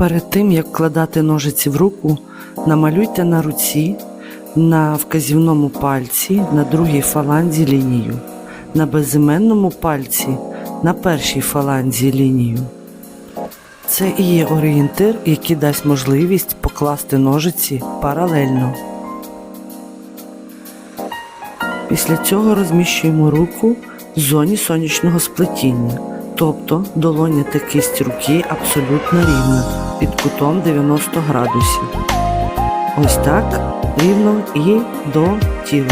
Перед тим, як вкладати ножиці в руку, намалюйте на руці, на вказівному пальці, на другій фаланзі лінію, на безіменному пальці, на першій фаланзі лінію. Це і є орієнтир, який дасть можливість покласти ножиці паралельно. Після цього розміщуємо руку в зоні сонячного сплетіння, тобто долоня та кисть руки абсолютно рівна, під кутом 90 градусів. Ось так рівно і до тіла.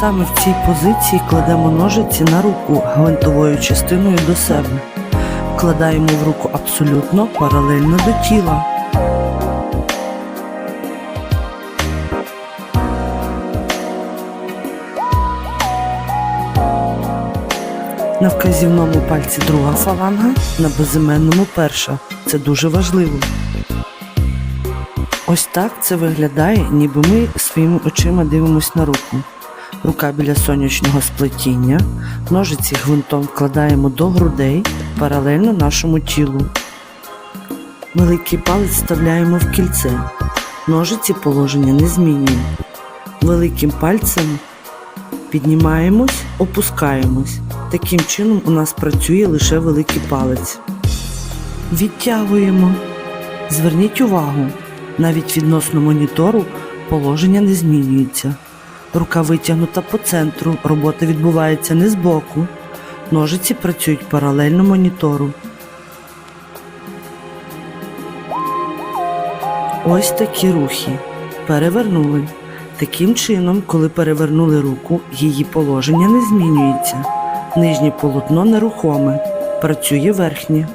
Саме в цій позиції кладемо ножиці на руку гвинтовою частиною до себе. Вкладаємо в руку абсолютно паралельно до тіла. На вказівному пальці друга фаланга, на безіменному перша. Це дуже важливо. Ось так це виглядає, ніби ми своїми очима дивимось на руку. Рука біля сонячного сплетіння, ножиці гвинтом вкладаємо до грудей паралельно нашому тілу. Великий палець вставляємо в кільце. Ножиці положення не змінюємо. Великим пальцем піднімаємось, опускаємось. Таким чином у нас працює лише великий палець. Відтягуємо. Зверніть увагу, навіть відносно монітору положення не змінюється. Рука витягнута по центру, робота відбувається не збоку. Ножиці працюють паралельно монітору. Ось такі рухи. Перевернули. Таким чином, коли перевернули руку, її положення не змінюється. Нижнє полотно нерухоме, працює верхнє.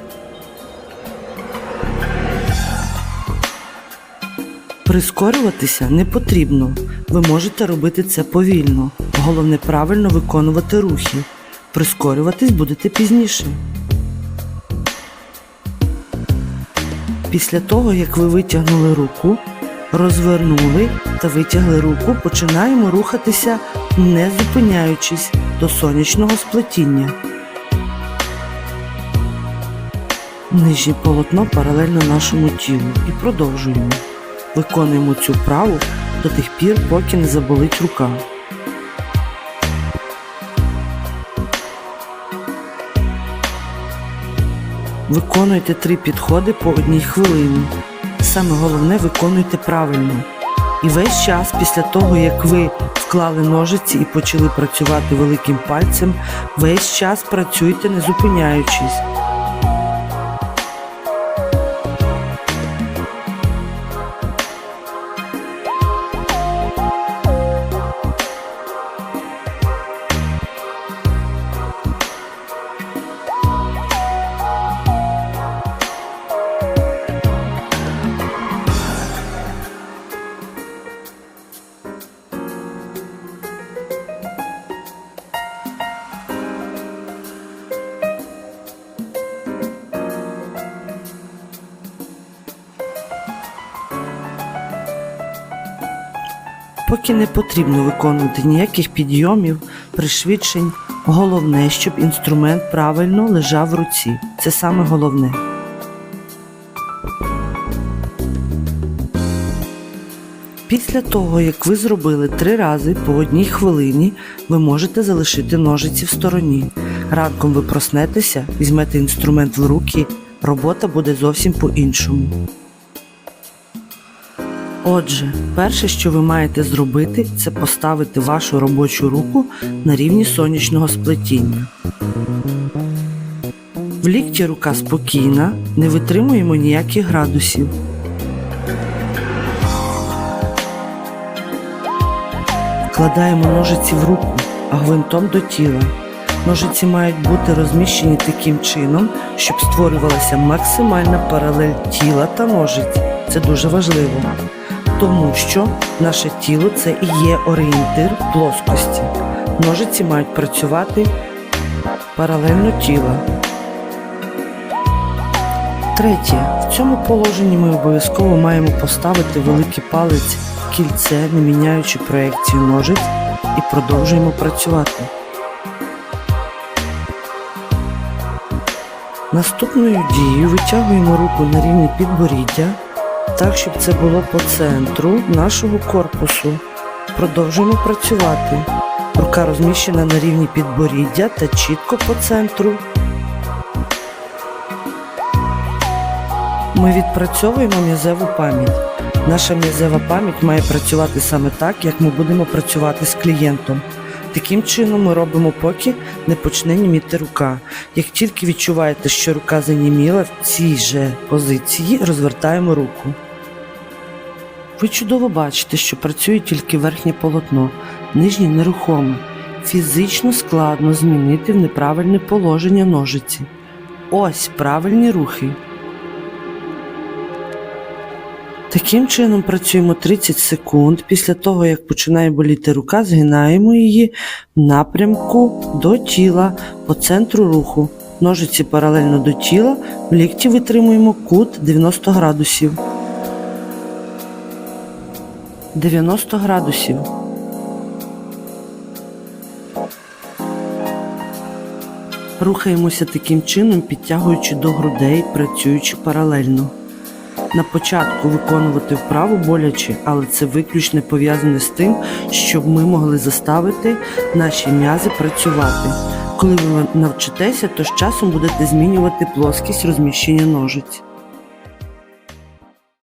Прискорюватися не потрібно. Ви можете робити це повільно. Головне правильно виконувати рухи. Прискорюватись будете пізніше. Після того, як ви витягнули руку, розвернули та витягли руку, починаємо рухатися, не зупиняючись до сонячного сплетіння. Нижнє полотно паралельно нашому тілу і продовжуємо. Виконуємо цю вправу до тих пір, поки не заболить рука. Виконуйте три підходи по одній хвилині. Саме головне виконуйте правильно. І весь час після того, як ви вклали ножиці і почали працювати великим пальцем, весь час працюйте не зупиняючись. Поки не потрібно виконувати ніяких підйомів, пришвидшень. Головне, щоб інструмент правильно лежав в руці. Це саме головне. Після того, як ви зробили три рази по одній хвилині, ви можете залишити ножиці в стороні. Ранком ви проснетеся, візьмете інструмент в руки, робота буде зовсім по-іншому. Отже, перше, що ви маєте зробити, це поставити вашу робочу руку на рівні сонячного сплетіння. В лікті рука спокійна, не витримуємо ніяких градусів. Вкладаємо ножиці в руку, а гвинтом до тіла. Ножиці мають бути розміщені таким чином, щоб створювалася максимальна паралель тіла та ножиць. Це дуже важливо тому що наше тіло це і є орієнтир плоскості. Ножиці мають працювати паралельно тіла. Третє. В цьому положенні ми обов'язково маємо поставити великий палець в кільце, не міняючи проекцію ножиць, і продовжуємо працювати. Наступною дією витягуємо руку на рівні підборіддя, так, щоб це було по центру нашого корпусу. Продовжуємо працювати. Рука розміщена на рівні підборіддя та чітко по центру. Ми відпрацьовуємо м'язеву пам'ять. Наша м'язева пам'ять має працювати саме так, як ми будемо працювати з клієнтом. Таким чином ми робимо, поки не почне німіти рука. Як тільки відчуваєте, що рука заніміла, в цій же позиції розвертаємо руку. Ви чудово бачите, що працює тільки верхнє полотно, нижнє нерухоме. Фізично складно змінити в неправильне положення ножиці. Ось правильні рухи. Таким чином працюємо 30 секунд. Після того, як починає боліти рука, згинаємо її в напрямку до тіла по центру руху. Ножиці паралельно до тіла, в лікті витримуємо кут 90 градусів. 90 градусів. Рухаємося таким чином, підтягуючи до грудей, працюючи паралельно. На початку виконувати вправу боляче, але це виключно пов'язане з тим, щоб ми могли заставити наші м'язи працювати. Коли ви навчитеся, то з часом будете змінювати плоскість розміщення ножиць.